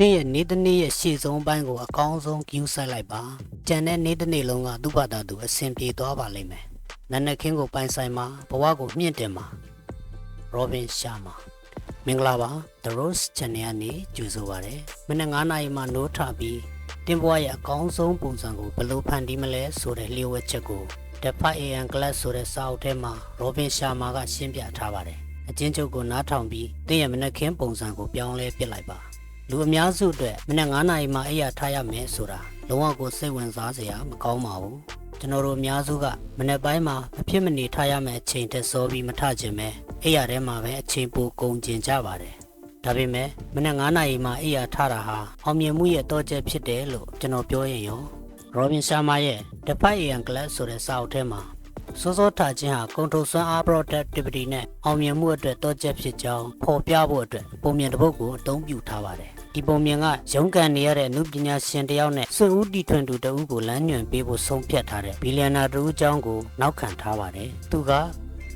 တင်းရဲ့နေ့တစ်နေ့ရဲ့ရှေ့ဆုံးပိုင်းကိုအကောင်းဆုံး view ဆိုင်လိုက်ပါကြံတဲ့နေ့တစ်နေ့လုံးကသူ့ဘာသာသူအဆင်ပြေသွားပါလိမ့်မယ်နတ်နက်ခင်းကိုပိုင်ဆိုင်မှာဘဝကိုမြင့်တင်မှာ Robin Sharma မင်္ဂလာပါ The Rose Channel ကနေကြိုဆိုပါရစေမနေ့9နာရီမှနိုးထပြီးတင်းဘွားရဲ့အကောင်းဆုံးပုံစံကိုဘယ်လိုဖန်တီးမလဲဆိုတဲ့လျှို့ဝှက်ချက်ကို The 5am Class ဆိုတဲ့စာအုပ်ထဲမှာ Robin Sharma ကရှင်းပြထားပါတယ်အချင်းချုပ်ကိုနားထောင်ပြီးတင်းရဲ့မနေ့ခင်းပုံစံကိုပြောင်းလဲပစ်လိုက်ပါ လူအများစုအတွက်မနေ့9နာရီမှအိယာထားရမယ်ဆိုတာလုံးဝကိုစိတ်ဝင်စားစရာမကောင်းပါဘူးကျွန်တော်တို့အများစုကမနေ့ပိုင်းမှာမဖြစ်မနေထားရမယ့်အချိန်တက်စောပြီးမထခြင်းပဲအိယာထဲမှာပဲအချိန်ပိုကုန်ကျင်ကြပါတယ်ဒါပေမဲ့မနေ့9နာရီမှအိယာထားတာဟာအောင်မြင်မှုရဲ့တော့ချက်ဖြစ်တယ်လို့ကျွန်တော်ပြောရင်ရော Robin Sharma ရဲ့ The 5am Class ဆိုတဲ့စာအုပ်ထဲမှာစောစောထားခြင်းဟာကွန်ထရိုစွမ်းအား productivity နဲ့အောင်မြင်မှုအတွက်တော့ချက်ဖြစ်ကြောင်းဖော်ပြဖို့အတွက်ပုံမြင်တစ်ပုဒ်ကိုအသုံးပြုထားပါတယ် ဒီပုံမြင်ကရုန်းကန်နေရတဲ့အမှုပညာရှင်တစ်ယောက်နဲ့စွန့်ဦးတီထွင်သူတဦးကိုလမ်းညွှန်ပေးဖို့ဆုံးဖြတ်ထားတဲ့ဘီလီယံနာတဦးအကြောင်းကိုနောက်ခံထားပါတယ်သူက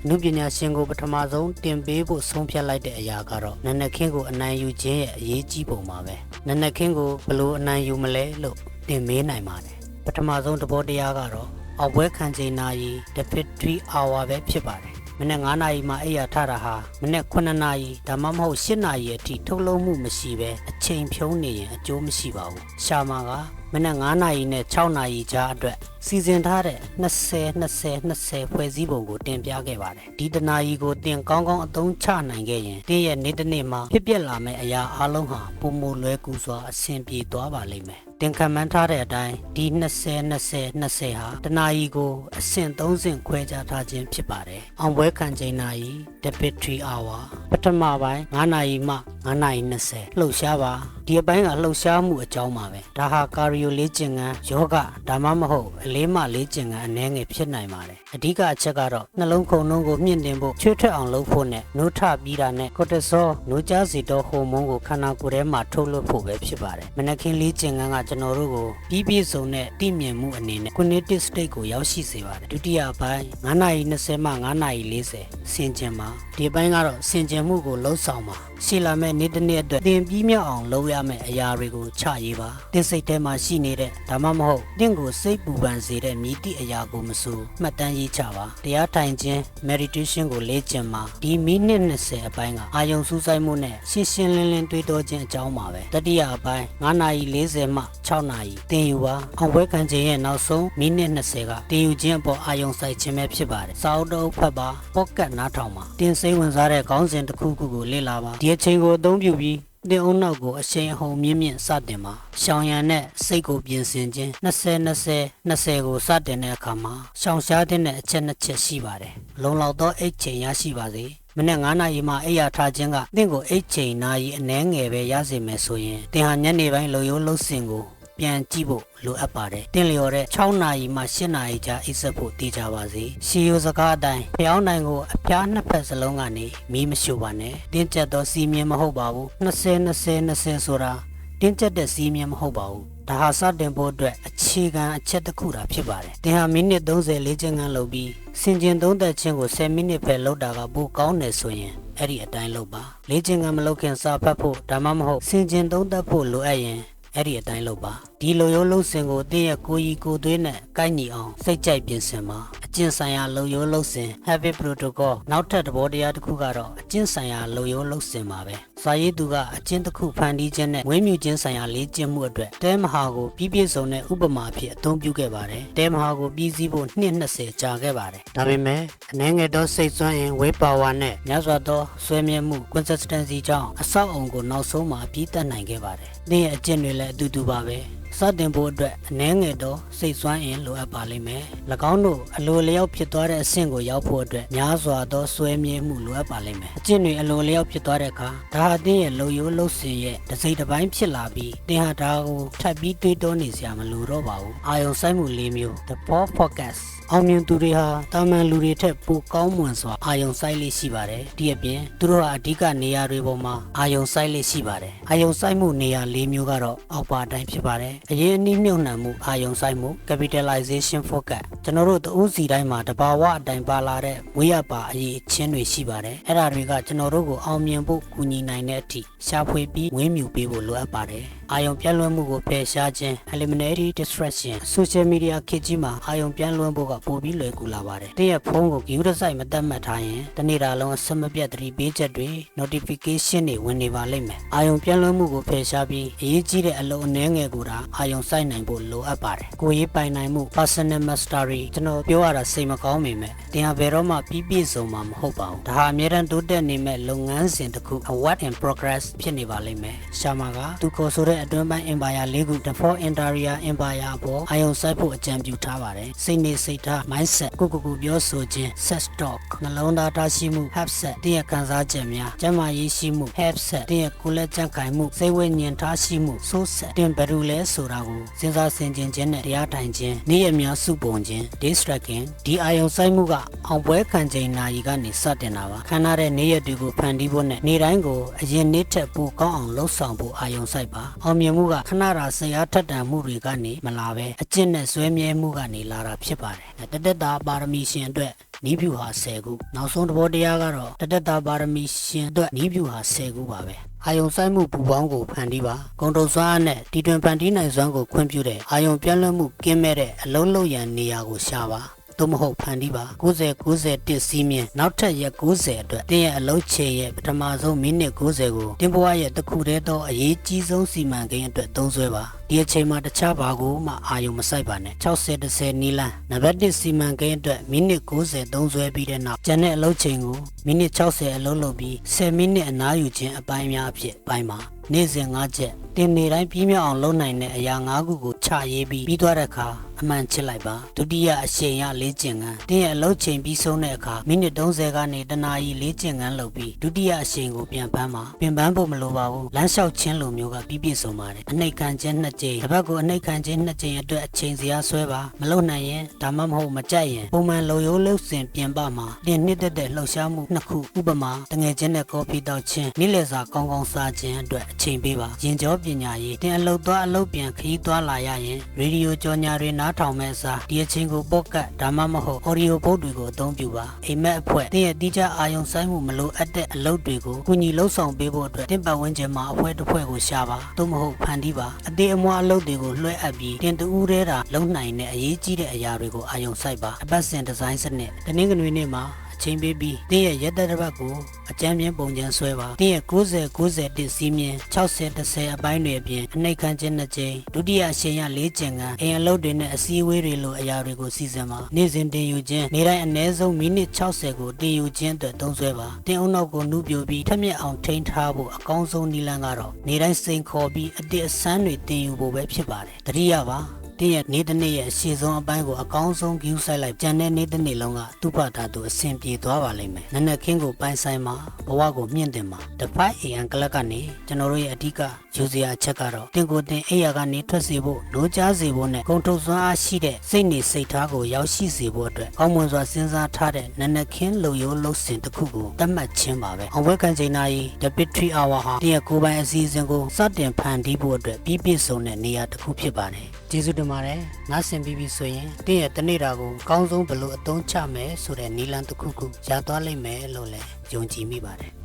အမှုပညာရှင်ကိုပထမဆုံးတင်ပေးဖို့ဆုံးဖြတ်လိုက်တဲ့အရာကတော့နနက်ခင်းကိုအနိုင်ယူခြင်းရဲ့အရေးကြီးပုံပါပဲနနက်ခင်းကိုဘယ်လိုအနိုင်ယူမလဲလို့တင်မေးနိုင်ပါတယ်ပထမဆုံးသဘောတရားကတော့အောက်ဘွဲခံချိန်နာရီ defeat 3 hour ပဲဖြစ်ပါတယ် မနေ့9နာရီမှအိယာထတာဟာမနေ့9နာရီဒါမှမဟုတ်10နာရီအထိထုတ်လုံးမှုမရှိပဲအချိန်ဖြုံးနေရင်အကျိုးမရှိပါဘူးရှာမာကမနေ့9နာရီနဲ့6နာရီကြားအတွက်စီစဉ်ထားတဲ့20 20 20ဖွဲ့စည်းပုံကိုတင်ပြခဲ့ပါတယ်ဒီတနာရီကိုတင်ကောင်းကောင်းအသုံးချနိုင်ခဲ့ရင်တင်းရဲ့နေ့တစ်နေ့မှာဖြစ်ပျက်လာမယ့်အရာအလုံးဟာပုံမလွဲကူစွာအဆင်ပြေသွားပါလိမ့်မယ် တင်ခံမှန်းထားတဲ့အတိုင်းဒီ20 20 20ဟာတနာရီကိုအဆင့်3ဆင့်ခွဲခြားထားခြင်းဖြစ်ပါတယ်။အောင်ပွဲခံချိန်နာရီ debit 3 hour ပထမပိုင်း9နာရီမှ9နာရီ20လှုပ်ရှားပါဒီအပိုင်းကလှုပ်ရှားမှုအကြောင်းပါပဲဒါဟာကာရီယိုလေ့ကျင့်ခန်းယောဂဒါမှမဟုတ်အလေးမှလေ့ကျင့်ခန်းအနည်းငယ်ဖြစ်နိုင်ပါတယ်အဓိကအချက်ကတော့နှလုံးခုန်နှုန်းကိုမြင့်တင်ဖို့ချွတ်ထွက်အောင်လုပ်ဖို့နဲ့နိုးထပြီးတာနဲ့ကိုတက်ဆောနိုးကြားစီတော့ဟော်မုန်းကိုခန္ဓာကိုယ်ထဲမှာထုတ်လွှတ်ဖို့ပဲဖြစ်ပါတယ်မနက်ခင်းလေ့ကျင့်ခန်းကကျွန်တော်တို့ကိုပြီးပြည့်စုံတဲ့တည်မြင်မှုအနေနဲ့ cognitive state ကိုရောက်ရှိစေပါတယ်ဒုတိယပိုင်း9နာရီ20မှ9နာရီ40ဆင်ကျင်ပါဒီအပိုင်းကတော့ဆင်ကျင်မှုကိုလှုပ်ဆောင်ပါ ရှေ့လာမဲ့နေ့တစ်နေ့အတွက်သင်ပြီးမြောက်အောင်လုပ်ရမယ့်အရာတွေကိုချရေးပါတင်စိတ်ထဲမှာရှိနေတဲ့ဒါမှမဟုတ်တင့်ကိုစိတ်ပူပန်စေတဲ့မြည်သည့်အရာကိုမဆိုမှတ်တမ်းရေးချပါတရားထိုင်ခြင်း meditation ကိုလေ့ကျင့်မှာဒီမိနစ်20အပိုင်းကအာယုံစူးစိုက်မှုနဲ့ရှင်းရှင်းလင်းလင်းတွေးတောခြင်းအကြောင်းပါပဲတတိယအပိုင်း9နာရီ40မှ6နာရီသင်ယူပါအောင်ပွဲခံခြင်းရဲ့နောက်ဆုံးမိနစ်20ကသင်ယူခြင်းအပေါ်အာယုံစိုက်ခြင်းပဲဖြစ်ပါတယ်စာအုပ်တစ်အုပ်ဖတ်ပါပေါ့ကတ်နားထောင်ပါတင်စိတ်ဝင်စားတဲ့ခေါင်းစဉ်တစ်ခုခုကိုလေ့လာပါဒီအချိန်ကိုအသုံးပြုပြီးတင်အုံနောက်ကိုအရှိန်အဟုန်မြင့်မြင့်စတင်ပါရှောင်ရံနဲ့စိတ်ကိုပြင်ဆင်ခြင်း20 20 20ကိုစတင်တဲ့အခါမှာရှောင်ရှားတဲ့အချက်နှစ်ချက်ရှိပါတယ်လုံလောက်သောအိတ်ချိန်ရရှိပါစေမနေ့9နာရီမှအိယာထားခြင်းကတင့်ကိုအိတ်ချိန်နာရီအနည်းငယ်ပဲရစေမယ်ဆိုရင်တင်ဟာညနေပိုင်းလုံရိုးလှုပ်စင်ကို ပြန်ကြည့်ဖို့လိုအပ်ပါတယ်။တင်လျော်တဲ့6နာရီမှ8နာရီကြာအိပ်စက်ဖို့တည်ကြပါစေ။ရှီယိုစကားအတိုင်းဖျောင်းနိုင်ကိုအပြားနှစ်ဖက်စလုံးကနေမီးမရှို့ပါနဲ့။တင်းကျပ်သောစီမင်းမဟုတ်ပါဘူး။20 20 20ဆိုတာတင်းကျပ်တဲ့စီမင်းမဟုတ်ပါဘူး။ဒါဟာစတင်ဖို့အတွက်အခြေခံအချက်တစ်ခုတာဖြစ်ပါတယ်။တင်ဟာမိနစ်30လေးချင်ခန်းလုပ်ပြီးစင်ကျင်သုံးသက်ခြင်းကို10မိနစ်ပဲလုပ်တာကပိုကောင်းတယ်ဆိုရင်အဲ့ဒီအတိုင်းလုပ်ပါ။လေးချင်ခန်းမလုပ်ခင်စာဖတ်ဖို့ဒါမှမဟုတ်စင်ကျင်သုံးသက်ဖို့လိုအပ်ရင် အဲ့ဒီအတိုင်းလုပ်ပါဒီလိုရိုးလုံးစင်ကိုတင်းရဲ့ကိုကြီးကိုသွေးနဲ့ကိုက်ညီအောင်စိတ်ကြိုက်ပြင်ဆင်ပါအ ကျင့်ဆိုင်ရာလုံရိုးလုံးစင် habit protocol နောက်ထပ်သဘောတရားတစ်ခုကတော့အကျင့်ဆိုင်ရာလုံရိုးလုံးစင်ပါပဲစာရေးသူကအကျင့်တစ်ခုဖန်တီးခြင်းနဲ့ဝင်းမြူခြင်းဆိုင်ရာလေ့ကျင့်မှုအတွက်တဲမဟာကိုပြီးပြည့်စုံတဲ့ဥပမာအဖြစ်အသုံးပြုခဲ့ပါတယ်တဲမဟာကိုပြီးစီးဖို့နှစ်20ကြာခဲ့ပါတယ်ဒါပေမဲ့အနှဲငယ်သောစိတ်ဆွမ်းအင် weight power နဲ့များစွာသောဆွဲမြဲမှု consistency ကြောင့်အဆောက်အုံကိုနောက်ဆုံးမှာအပြီးတက်နိုင်ခဲ့ပါတယ်။တင်းရဲ့အကျင့်တွေလည်းအတူတူပါပဲ။ စတင်ဖို့အတွက်အနှဲငယ်သောစိတ်ဆွမ်းအင်လိုအပ်ပါလိမ့်မယ်။၎င်းတို့အလိုလျောက်ဖြစ်သွားတဲ့အဆင့်ကိုရောက်ဖို့အတွက်များစွာသောဆွဲမြဲမှုလိုအပ်ပါလိမ့်မယ်။အကျင့်တွေအလိုလျောက်ဖြစ်သွားတဲ့အခါဒါဟာတင်းရဲ့လုံယိုးလှုပ်စင်ရဲ့တစ်စိတ်တစ်ပိုင်းဖြစ်လာပြီးတင်းဟာဒါကိုထပ်ပြီးတွေးတောနေစရာမလိုတော့ပါဘူး။အာယုံစိုက်မှု၄မျိုး the ball focus အောင်မြင်သူတွေဟာတာမန်လူတွေထက်ပိုကောင်းမွန်စွာအာယုံစိုက်လေးရှိပါတယ်။ဒီအပြင်သူတို့ဟာအဓိကနေရာတွေပေါ်မှာအာယုံစိုက်လေးရှိပါတယ်။အာယုံစိုက်မှုနေရာ၄မျိုးကတော့အောက်ပါအတိုင်းဖြစ်ပါတယ်အရင်အနည်းမြုပ်နှံမှုအာယုံဆိုင်မှု capitalization focus ကျွန်တော်တို့တဦးစီတိုင်းမှာတဘာဝအတိုင်းပါလာတဲ့ဝိရပါအရေးအချင်းတွေရှိပါတယ်အဲ့ဒါတွေကကျွန်တော်တို့ကိုအောင်မြင်ဖို့ကူညီနိုင်တဲ့အထိရှာဖွေပြီးဝင်းမြူပေးဖို့လိုအပ်ပါတယ် အာယုံပြန့်လွှဲမှုကိုဖယ်ရှားခြင်း eliminate distraction social media ခေတ်ကြီးမှာအာယုံပြန့်လွှဲဖို့ကပိုပြီးလွယ်ကူလာပါတယ်တည့်ရဲ့ဖုန်းကိုဂရုတစိုက်မတတ်မှတ်ထားရင်တနေ့တာလုံးအဆက်မပြတ်သတိပေးချက်တွေ notification တွေဝင်နေပါလိမ့်မယ်အာယုံပြန့်လွှဲမှုကိုဖယ်ရှားပြီးအရေးကြီးတဲ့အလုပ်အနည်းငယ်ကိုဒါအာယုံစိုက်နိုင်ဖို့လိုအပ်ပါတယ်ကိုယ်ရေးပိုင်နိုင်မှု personal mastery ကျွန်တော်ပြောရတာစိတ်မကောင်းပေမဲ့တင်ဟာဘယ်တော့မှပြီးပြည့်စုံမှာမဟုတ်ပါဘူးဒါဟာအများတန်းတိုးတက်နေမဲ့လုပ်ငန်းစဉ်တစ်ခု a work in progress ဖြစ်နေပါလိမ့်မယ်ရှာမာကသူခေါ်ဆိုတဲ့အတွင်းပိုင်း empire လေးခု the four interior empire အပေါ်အာယုံစိုက်ဖို့အကြံပြုထားပါတယ်စိတ်နေစိတ်ထား mindset ကိုကိုကိုပြောဆိုခြင်း set stock နှလုံးသားထားရှိမှု have set တင်းရဲ့ခံစားချက်များကျန်းမာရေးရှိမှု have set တင်းရဲ့ကိုယ်လက်ကြံ့ခိုင်မှုစိတ်ဝိညာဉ်ထားရှိမှု so set တင်းဘယ်လိုလဲဆိုတာကိုစဉ်းစားဆင်ခြင်ခြင်းနဲ့တရားထိုင်ခြင်းနေ့ရက်များစုပုံခြင်း distracting ဒီအာယုံစိုက်မှုကအောင်ပွဲခံချိန်နာရီကနေစတင်တာပါခန္ဓာတဲ့နေ့ရက်တွေကိုဖန်တီးဖို့နဲ့နေ့တိုင်းကိုအရင်နေ့ထက်ပိုကောင်းအောင်လှုပ်ဆောင်ဖို့အာယုံစိုက်ပါအောင်မြင်မှုကခဏတာဆရာထက်တန်မှုတွေကနေမလာပဲအကျင့်နဲ့ဇွဲမြဲမှုကနေလာတာဖြစ်ပါတယ်တတက်တာပါရမီရှင်အတွက်နီးဖြူဟာ10ခုနောက်ဆုံးသဘောတရားကတော့တတက်တာပါရမီရှင်အတွက်နီးဖြူဟာ10ခုပါပဲအာယုံဆိုင်မှုပူပေါင်းကိုဖန်တီးပါဂုံတုံစွမ်းအားနဲ့တီတွင်ဖန်တီးနိုင်စွမ်းကိုခွင့်ပြုတဲ့အာယုံပြန့်လွတ်မှုကင်းမဲ့တဲ့အလုံးလုံးရန်နေရာကိုရှာပါ သို့မဟုတ်ဖန်တီးပါ90 90တစ်စီးမြင်နောက်ထပ်ရက်90အတွက်တင်းရဲ့အလုံးချေရဲ့ပထမဆုံးမိနစ်90ကိုတင်းဘွားရဲ့တစ်ခုတည်းသောအရေးကြီးဆုံးစီမံကိန်းအတွက်သုံးစွဲပါ ဒီအချိန်မှာတခြားဘာကိုမှအာယုံမဆိုင်ပါနဲ့60 10နီလန်းနံပါတ်1စီမံကိန်းအတွက်မိနစ်90သုံးစွဲပြီးတဲ့နောက်ကျန်တဲ့အလုံးချိန်ကိုမိနစ်60အလုံးလုပ်ပြီး10မိနစ်အနားယူခြင်းအပိုင်းများအဖြစ်ပိုင်းပါနေ့စဉ်၅ချက်တင်နေတိုင်းပြီးမြောက်အောင်လုပ်နိုင်တဲ့အရာ၅ခုကိုချရေးပြီးပြီးသွားတဲ့အခါအမှန်ချစ်လိုက်ပါဒုတိယအချိန်ရလေးကျင်ကန်းတင်းရဲ့အလုပ်ချိန်ပြီးဆုံးတဲ့အခါမိနစ်30ကနေတနာရီလေးကျင်ကန်းလုပ်ပြီးဒုတိယအချိန်ကိုပြန်ပန်းပါပြန်ပန်းဖို့မလိုပါဘူးလမ်းလျှောက်ခြင်းလိုမျိုးကပြီးပြည့်စုံပါတယ်အနှိတ်ခံခြင်းနှစ်ကြိမ်တစ်ပတ်ကိုအနှိတ်ခံခြင်းနှစ်ကြိမ်အတွက်အချိန်စရာဆွဲပါမလုပ်နိုင်ရင်ဒါမှမဟုတ်မကြိုက်ရင်ပုံမှန်လုံရိုးလှုပ်စင်ပြင်ပမှာတင်နှစ်သက်တဲ့လှုပ်ရှားမှုနှစ်ခုဥပမာတငယ်ချင်းနဲ့ကော်ဖီတောက်ခြင်းနေ့လည်စာကောင်းကောင်းစားခြင်းအတွက်အချိန်ပေးပါရင်ကျော်ပညာရေးတင်အလုပ်သွားအလုပ်ပြန်ခရီးသွားလာရရင်ရေဒီယိုကြော်ညာတွေနားထောင်မဲ့အစားဒီအချိန်ကိုပေါ့ကတ်ဒါမှမဟုတ် audio book တွေကိုအသုံးပြုပါအိမ်မက်အဖွဲ့တင်ရဲ့တိကျအာရုံစိုက်မှုမလိုအပ်တဲ့အလုပ်တွေကိုကုညီလှုပ်ဆောင်ပေးဖို့အတွက်တင်ပတ်ဝန်းကျင်မှာအဖွဲ့တစ်ဖွဲ့ကိုရှာပါသို့မဟုတ်ဖန်တီးပါအသေးအမွှားအလုပ်တွေကိုလွှဲအပ်ပြီးတင်တူးရဲတာလုံနိုင်တဲ့အရေးကြီးတဲ့အရာတွေကိုအာရုံစိုက်ပါအပတ်စဉ်ဒီဇိုင်းစနစ်တနင်္ဂနွေနေ့မှာအ ချိန်ပေးပြီးတင်းရဲ့ရက်သက်တစ်ပတ်ကိုအကြမ်းမြင်ပုံချမ်းဆွဲပါတင်းရဲ့90 90တစ်စီးမြင်60 10အပိုင်းတွေအပြင်အနှိတ်ခမ်းခြင်းနှစ်ကြိမ်ဒုတိယအရှင်ရ၄ကျင်ကအိမ်အလုပ်တွေနဲ့အစည်းအဝေးတွေလိုအရာတွေကိုစီစဉ်ပါနေ့စဉ်တင်ယူခြင်းနေ့တိုင်းအနည်းဆုံးမိနစ်60ကိုတင်ယူခြင်းအတွက်သုံးဆွဲပါတင်အုံနောက်ကိုနှုပြပြီးထက်မြက်အောင်ထိန်းထားဖို့အကောင်းဆုံးနည်းလမ်းကတော့နေ့တိုင်းစိန်ခေါ်ပြီးအတစ်အဆန်းတွေတင်ယူဖို့ပဲဖြစ်ပါတယ်တတိယပါ တင်းရဲ့နေ့တစ်နေ့ရဲ့အရှိဆုံးအပိုင်းကိုအကောင်းဆုံး view ဆိုင်လိုက်ကြံတဲ့နေ့တစ်နေ့လုံးကသူ့ဘာသာသူအဆင်ပြေသွားပါလိမ့်မယ်နက်နက်ခင်းကိုပိုင်ဆိုင်မှာဘဝကိုမြင့်တင်မှာတဖိုက် AM ကလပ်ကနေကျွန်တော်တို့ရဲ့အဓိကယူစရာအချက်ကတော့တင်ကိုတင်အိယာကနေထွက်စေဖို့လိုချစေဖို့နဲ့ဂုံထုတ်စွမ်းအားရှိတဲ့စိတ်နေစိတ်ထားကိုရောက်ရှိစေဖို့အတွက်ကောင်းမွန်စွာစဉ်းစားထားတဲ့နက်နက်ခင်းလုံရိုးလှုပ်စင်တစ်ခုကိုတတ်မှတ်ခြင်းပါပဲအောင်ပွဲခံချိန်နာရီ The Victory Hour ဟာတင်းရဲ့ကိုယ်ပိုင်အစီအစဉ်ကိုစတင်ဖန်တီးဖို့အတွက်ပြီးပြည့်စုံတဲ့နေရာတစ်ခုဖြစ်ပါတယ် ကျေးဇူးတင်ပါတယ်ငါဆင်ပြီးပြီဆိုရင်တင်းရဲ့တနေ့တာကိုအကောင်းဆုံးဘယ်လိုအသုံးချမယ်ဆိုတဲ့နည်းလမ်းတစ်ခုခုရသွားလိမ့်မယ်လို့လည်းယုံကြည်မိပါတယ်